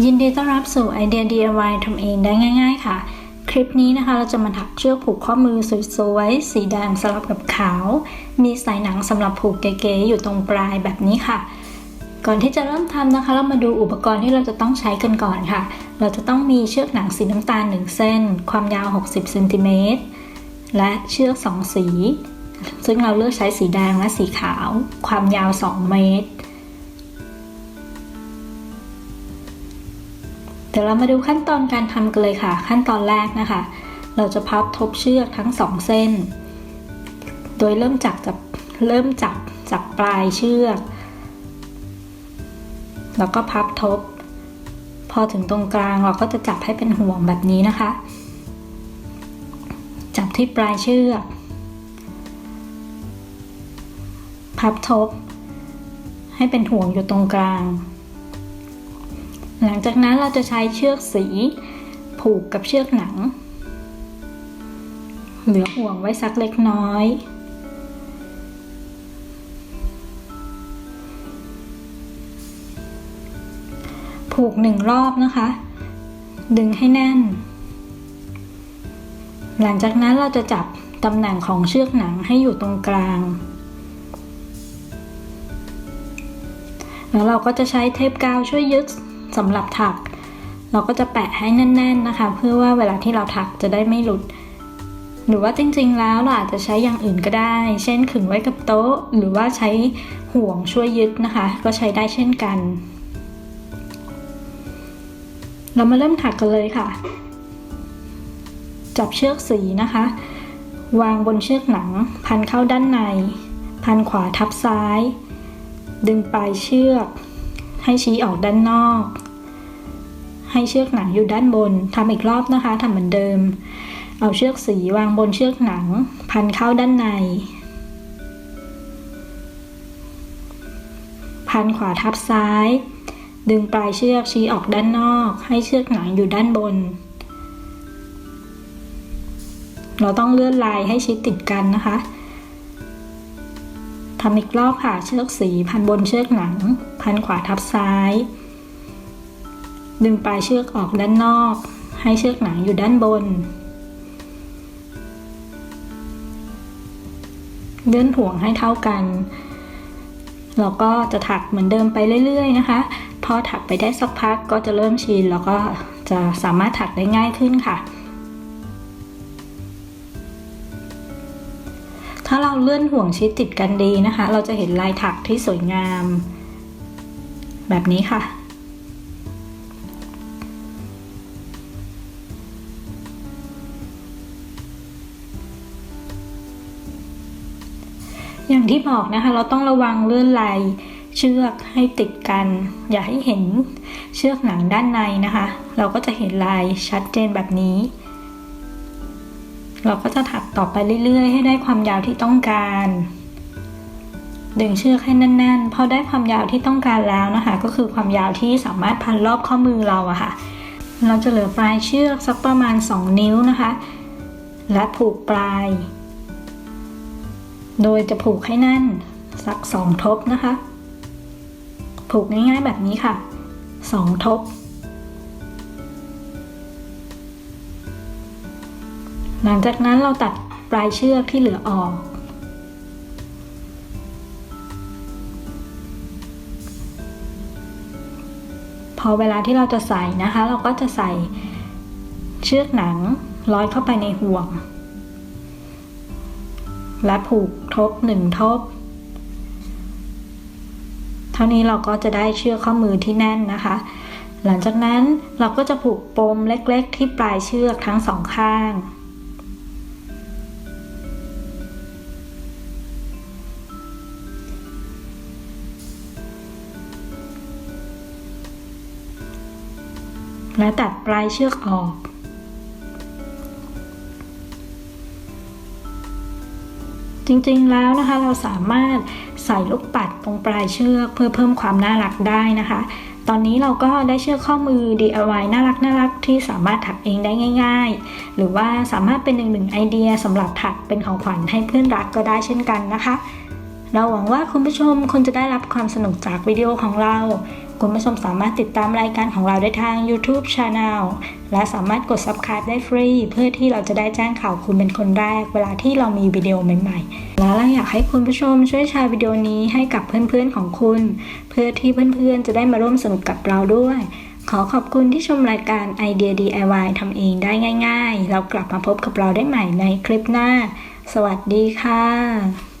ยินดีต้อนรับสู่ไอเดีย DIY ทำเองได้ง่าย ๆ ค่ะ คลิปนี้นะคะเราจะมาถักเชือกผูกข้อมือสวยๆ สีแดงสลับกับขาว มีสายหนังสำหรับผูกเก๋ๆอยู่ตรงปลายแบบนี้ค่ะ ก่อนที่จะเริ่มทำนะคะ เรามาดูอุปกรณ์ที่เราจะต้องใช้กันก่อนค่ะ เราจะต้องมีเชือกหนังสีน้ำตาล 1 เส้น ความยาว 60เซนติเมตรและเชือก 2 สี ซึ่งเราเลือกใช้สีแดงและสีขาว ความยาว 2 เมตร เดี๋ยวเรามาดูขั้นตอนการทำกันเลยค่ะ ขั้นตอนแรกนะคะ เราจะพับทบเชือกทั้งสองเส้น โดยเริ่มจากจับเริ่มจับจากปลายเชือก แล้วก็พับทบ พอถึงตรงกลางเราก็จะจับให้เป็นห่วงแบบนี้นะคะ จับที่ปลายเชือก พับทบ ให้เป็นห่วงอยู่ตรงกลาง หลังจากนั้นเราจะใช้เชือกสี ผูกกับเชือกหนัง เหลือห่วงไว้สักเล็กน้อยผูกหนึ่งรอบนะคะ ดึงให้แน่น หลังจากนั้นเราจะจับตำแหน่งของเชือกหนังให้อยู่ตรงกลาง แล้วเราก็จะใช้เทปกาวช่วยยึด สำหรับถัก เราก็จะแปะให้แน่น ๆนะคะ เพื่อว่าเวลาที่เราถักจะได้ไม่หลุด หรือว่าจริงๆ แล้วเราอาจจะใช้อย่างอื่นก็ได้ เช่นขึงไว้กับโต๊ะ หรือว่าใช้ห่วงช่วยยึดนะคะ ก็ใช้ได้เช่นกัน เรามาเริ่มถักกันเลยค่ะ จับเชือกสีนะคะ วางบนเชือกหนัง พันเข้าด้านใน พันขวาทับซ้าย ดึงปลายเชือกให้ชี้ออกด้านนอก ให้เชือกหนังอยู่ด้านบนทำอีกรอบนะคะทำเหมือนเดิม เอาเชือกสีวางบนเชือกหนัง พันเข้าด้านใน พันขวาทับซ้าย ดึงปลายเชือกชี้ออกด้านนอก ให้เชือกหนังอยู่ด้านบน เราต้องเลื่อนลายให้ชิดติดกันนะคะทำอีกรอบค่ะเชือกสีพันบนเชือกหนัง พันขวาทับซ้าย ดึงปลายเชือกออกด้านนอก ให้เชือกหนังอยู่ด้านบน เลื่อนห่วงให้เท่ากันเราก็จะถักเหมือนเดิมไปเรื่อย ๆ นะคะ พอถักไปได้สักพักก็จะเริ่มชินแล้วก็จะสามารถถักได้ง่ายขึ้นค่ะ ถ้าเราเลื่อนห่วงชิดติดกันดีนะคะ เราจะเห็นลายถักที่สวยงาม แบบนี้ค่ะ อย่างที่บอกนะคะ เราต้องระวังเลื่อนลายเชือกให้ติดกัน อย่าให้เห็นเชือกหนังด้านในนะคะ เราก็จะเห็นลายชัดเจนแบบนี้ เราก็จะถักต่อไปเรื่อยๆ ให้ได้ความยาวที่ต้องการ ดึงเชือกให้แน่นๆพอได้ความยาวที่ต้องการแล้วนะคะ ก็คือความยาวที่สามารถพันรอบข้อมือเราอะค่ะ เราจะเหลือปลายเชือกสักประมาณ 2 นิ้วนะคะ และผูกปลาย โดยจะผูกให้แน่นสัก2ทบนะคะ ผูกง่ายๆแบบนี้ค่ะ2ทบ หลังจากนั้นเราตัดปลายเชือกที่เหลือออก พอเวลาที่เราจะใส่นะคะ เราก็จะใส่เชือกหนังร้อยเข้าไปในห่วง และผูกทบหนึ่งทบ เท่านี้เราก็จะได้เชือกข้อมือที่แน่นนะคะ หลังจากนั้นเราก็จะผูกปมเล็กๆ ที่ปลายเชือกทั้งสองข้าง และตัดปลายเชือกออก จริงๆแล้วนะคะเราสามารถใส่ลูกปัดตรงปลายเชือกเพื่อเพิ่มความน่ารักได้นะคะ ตอนนี้เราก็ได้เชือกข้อมือ DIY น่ารักน่ารักที่สามารถถักเองได้ง่าย ๆ หรือว่าสามารถเป็นหนึ่งหนึ่งไอเดียสำหรับถักเป็นของขวัญให้เพื่อนรักก็ได้เช่นกันนะคะ เราหวังว่าคุณผู้ชมคงจะได้รับความสนุกจากวิดีโอของเรา คุณผู้ชมสามารถติดตามรายการของเราได้ทาง YouTube Channel และสามารถกด Subscribe ได้ฟรี เพื่อที่เราจะได้แจ้งข่าวคุณเป็นคนแรก เวลาที่เรามีวิดีโอใหม่ๆ และเราอยากให้คุณผู้ชมช่วยแชร์วิดีโอนี้ให้กับเพื่อนๆของคุณ เพื่อที่เพื่อนๆจะได้มาร่วมสนุกกับเราด้วย ขอขอบคุณที่ชมรายการไอเดีย DIY ทำเองได้ง่าย ๆ เรากลับมาพบกับเราได้ใหม่ในคลิปหน้า สวัสดีค่ะ